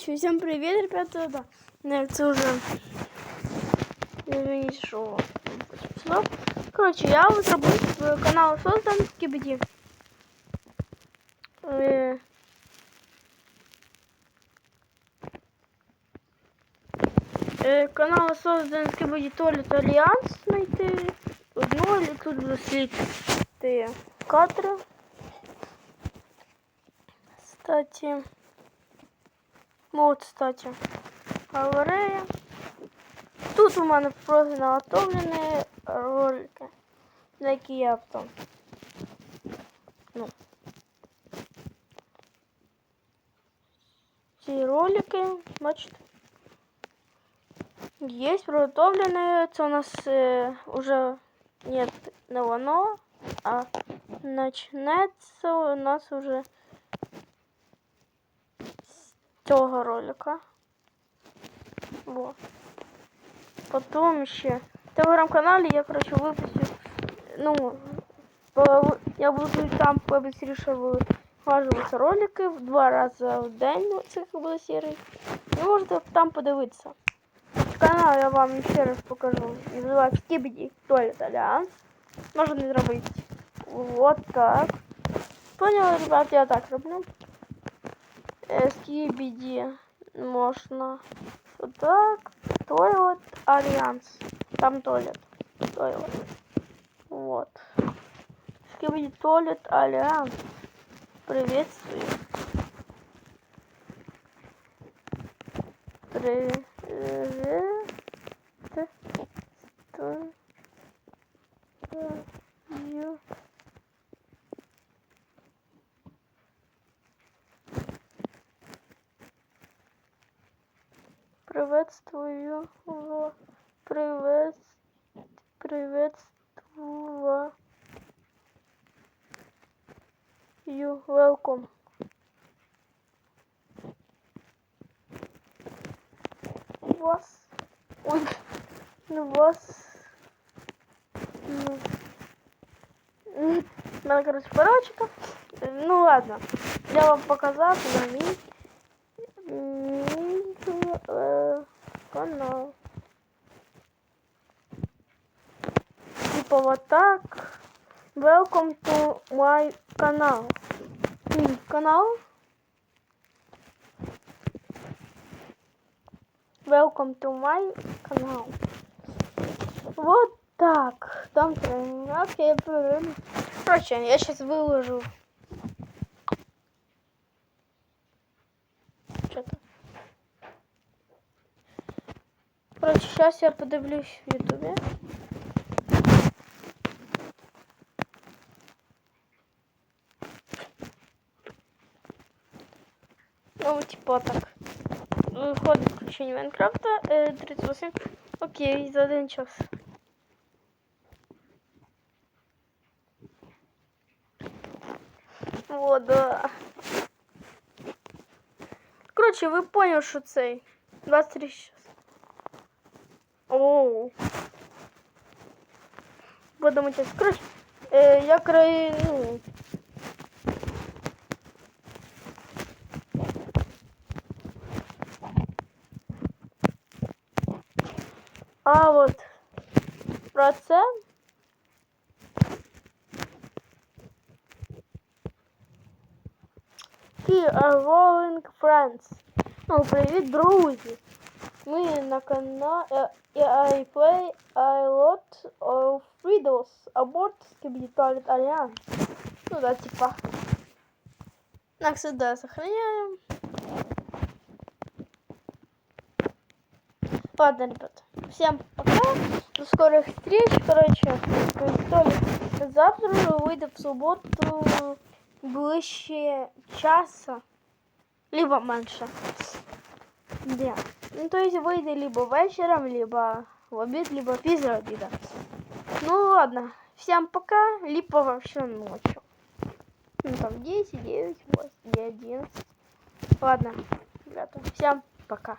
Короче, всем привет, ребята. Да. Это уже... Извините, что... Короче, я вот работаю канал создан в Кибеди. Э... Э, канал создан в Кибеди Толит Альянс знайти. Одну, или тут буде слідти кадри. Кстати... Вот, кстати, галерея. Тут у мене просто наготовлені ролики, на які я там. Ну. Ці ролики, бачите. Есть приготовленные. Это у нас э, уже нет не воно, а начнется у нас уже цього ролика. Вот. Потом ще в телеграм-каналі я, короче, випустив. Ну, по, я буду там побыстріше вилажуватися ролики в два рази в день цих буде серій. Ви можете там подивитися. Канал я вам ще раз покажу. Називається Skibidi Toilet Alliance. Можна зробити вот так. Поняли, ребят, я так роблю. Скибиди можно вот так. Тойлет Альянс. Там туалет. Тойлет. Вот. Скибиди Тойлет Альянс. Приветствую. Привет. Приветствую привет приветствую. Welcome. Вас ой вас ну, надо короче порочка ну ладно я вам показал на канал. Типа вот так. Welcome to my канал. Канал. Welcome to my канал. Вот так. Там окей. Короче, я сейчас выложу Короче, сейчас я подивлюсь в Ютубе. Ну, типа так. Виходить включення Майнкрафта 38. Окей, за один час. О, да. Короче, ви поняли, що цей 23 часа. Оу. Будемо час. Коротше, е, я край, ну. А от про це. Key are rolling friends. Ну, привіт, друзі. Ми на каналі I play a lot of videos about Skibidi Alliance. Ну да, типа. Так, сюда сохраняем. Ладно, ребят. Всем пока. До скорых встреч. Короче, завтра выйдет в субботу ближче часа. Либо меньше. Да. Ну, то есть выйдет либо вечером, либо в обед, либо после обеда. Ну, ладно. Всем пока, либо вообще ночью. Ну, там 10, 9, 8, 11. Ладно, ребята, всем пока.